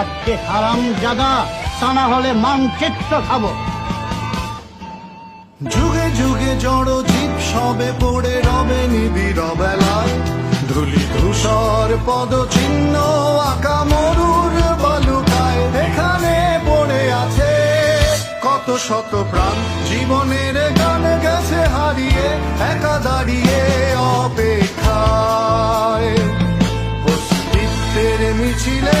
আজকে হারাম জাদা, তা না হলে মানচিত্র খাব। যুগে যুগে জড় জীব সবে পড়ে রবে নিবিড় বেলায় ধুলি ধূসর পদ চিহ্ন আঁকা মরুর বালুকায়। এখানে পড়ে আছে কত শত প্রাণ। জীবনের গান গেছে হারিয়ে, একা দাঁড়িয়ে অপেক্ষায়। অস্তিত্বের মিছিলে